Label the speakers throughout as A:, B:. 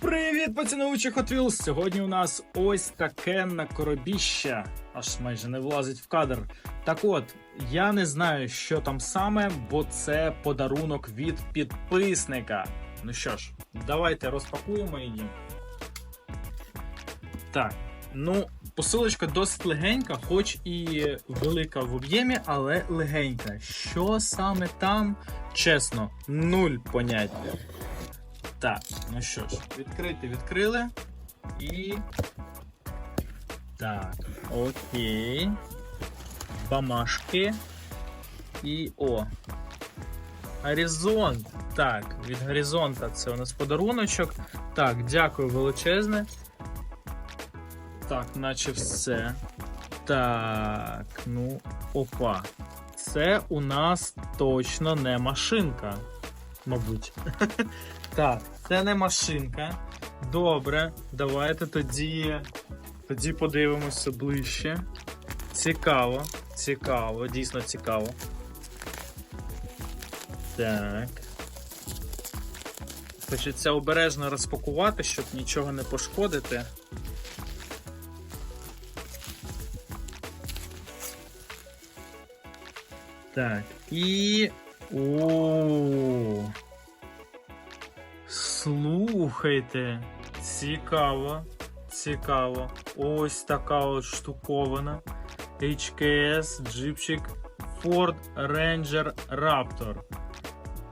A: Привіт, поціновувачі Hot Wheels! Сьогодні у нас ось таке на коробіще. Аж майже не влазить в кадр. Так от, я не знаю, що там саме, бо це подарунок від підписника. Ну що ж, давайте розпакуємо її. Так, ну, посилочка досить легенька, хоч і велика в об'ємі, але легенька. Що саме там, чесно, нуль поняття. Так, ну що ж, відкрити відкрили. І. Так, окей. Бамашки. І о. Горизонт. Так, від горизонта це у нас подаруночок. Так, дякую величезне. Так, наче все. Так, ну, опа. Це у нас точно не машинка. Мабуть. Так, це не машинка. Добре, давайте тоді, тоді подивимося ближче. Цікаво, цікаво, дійсно цікаво. Так. Хочеться обережно розпакувати, щоб нічого не пошкодити. Так, і. О. Слухайте, цікаво, цікаво. Ось така от штукована. HKS джипчик Ford Ranger Raptor.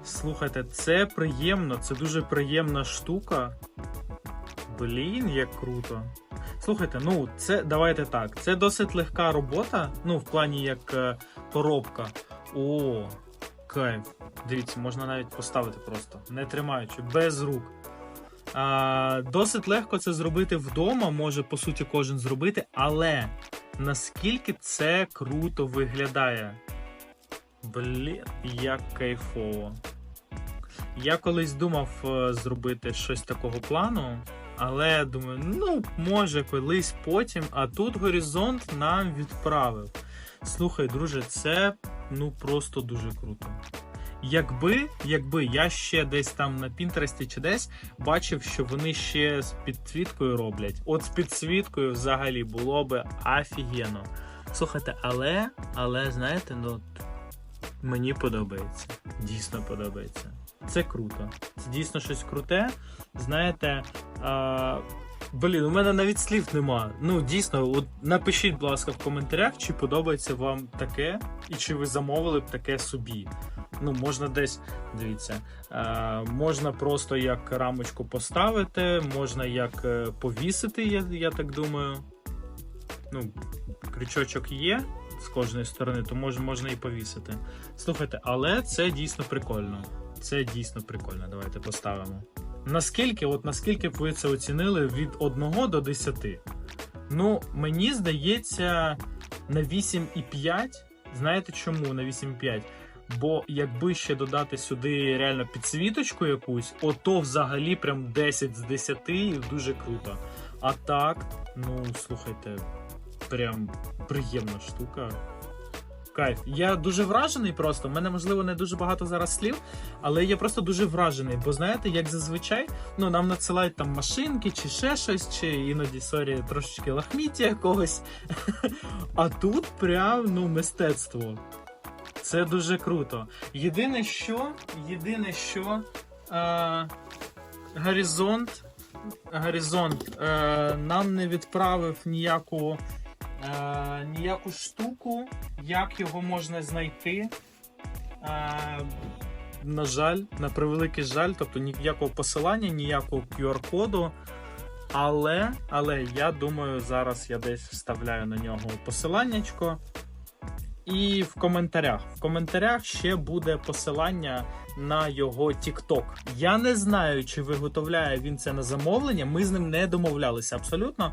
A: Слухайте, це приємно, це дуже приємна штука. Блін, як круто. Слухайте, ну це давайте так. Це досить легка робота, ну, в плані як е, коробка. О, кайф. Дивіться, можна навіть поставити просто, не тримаючи, без рук. А, Досить легко це зробити вдома, може по суті кожен зробити, але наскільки це круто виглядає. Блін, як кайфово. Я колись думав е, зробити щось такого плану, але думаю, ну, може, колись потім, а тут горизонт нам відправив. Слухай, друже, це ну просто дуже круто. Якби, якби я ще десь там на Пінтересті чи десь бачив, що вони ще з підсвіткою роблять. От з підсвіткою взагалі було би офігенно. Слухайте, але, але знаєте, ну мені подобається. Дійсно подобається. Це круто. Це дійсно щось круте. Знаєте, а, блін, у мене навіть слів нема. Ну, дійсно, от напишіть, будь ласка, в коментарях, чи подобається вам таке, і чи ви замовили б таке собі. Ну, можна десь, дивіться, е, можна просто як рамочку поставити, можна як е, повісити, я, я так думаю. Ну, крючочок є з кожної сторони, то може, можна і повісити. Слухайте, але це дійсно прикольно. Це дійсно прикольно. Давайте поставимо. Наскільки, от наскільки б ви це оцінили від 1 до 10? Ну, мені здається, на 8,5. Знаєте чому на 8,5? Бо якби ще додати сюди реально підсвіточку якусь, ото взагалі прям 10 з 10 і дуже круто. А так, ну слухайте, прям приємна штука. Кайф. Я дуже вражений просто. У мене, можливо, не дуже багато зараз слів, але я просто дуже вражений. Бо знаєте, як зазвичай, ну нам надсилають там машинки чи ще щось, чи іноді сорі, трошечки лахміття якогось. А тут прям ну мистецтво. Це дуже круто. Єдине, що, єдине, що е, горизонт, горизонт е, нам не відправив ніяку, е, ніяку штуку, як його можна знайти. Е, на жаль, на превеликий жаль, тобто ніякого посилання, ніякого QR-коду. Але, але я думаю, зараз я десь вставляю на нього посиланнячко. І в коментарях. В коментарях ще буде посилання на його TikTok. Я не знаю, чи виготовляє він це на замовлення. Ми з ним не домовлялися абсолютно.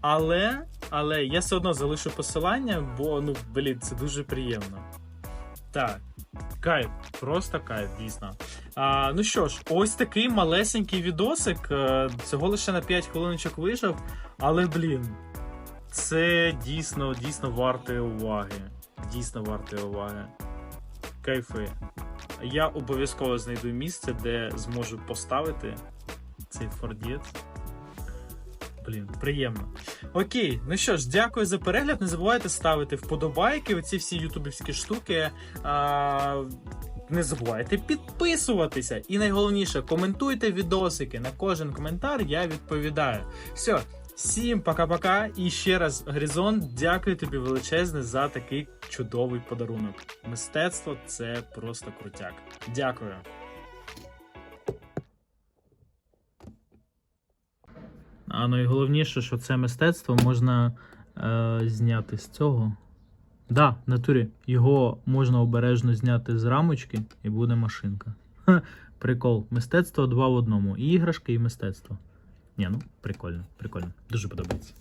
A: Але, але я все одно залишу посилання, бо ну блін, це дуже приємно. Так, кайф, просто кайф, дійсно. А, Ну що ж, ось такий малесенький відосик. Е, Всього лише на 5 хвилиночок вийшов, але блін, це дійсно, дійсно варте уваги. Дійсно варте уваги. Кайфи. Я обов'язково знайду місце, де зможу поставити цей фордіт. Блін, приємно. Окей, ну що ж, дякую за перегляд. Не забувайте ставити вподобайки, оці всі ютубівські штуки. А, не забувайте підписуватися. І найголовніше, коментуйте відосики. На кожен коментар я відповідаю. Все, всім пока-пока. І ще раз, Горизонт, дякую тобі величезне за такий чудовий подарунок. Мистецтво це просто крутяк. Дякую. А найголовніше, що це мистецтво можна е, зняти з цього. Да, в натурі. Його можна обережно зняти з рамочки і буде машинка. Ха, прикол. Мистецтво два в одному. І іграшки, і мистецтво. Ні, ну прикольно, прикольно. Дуже подобається.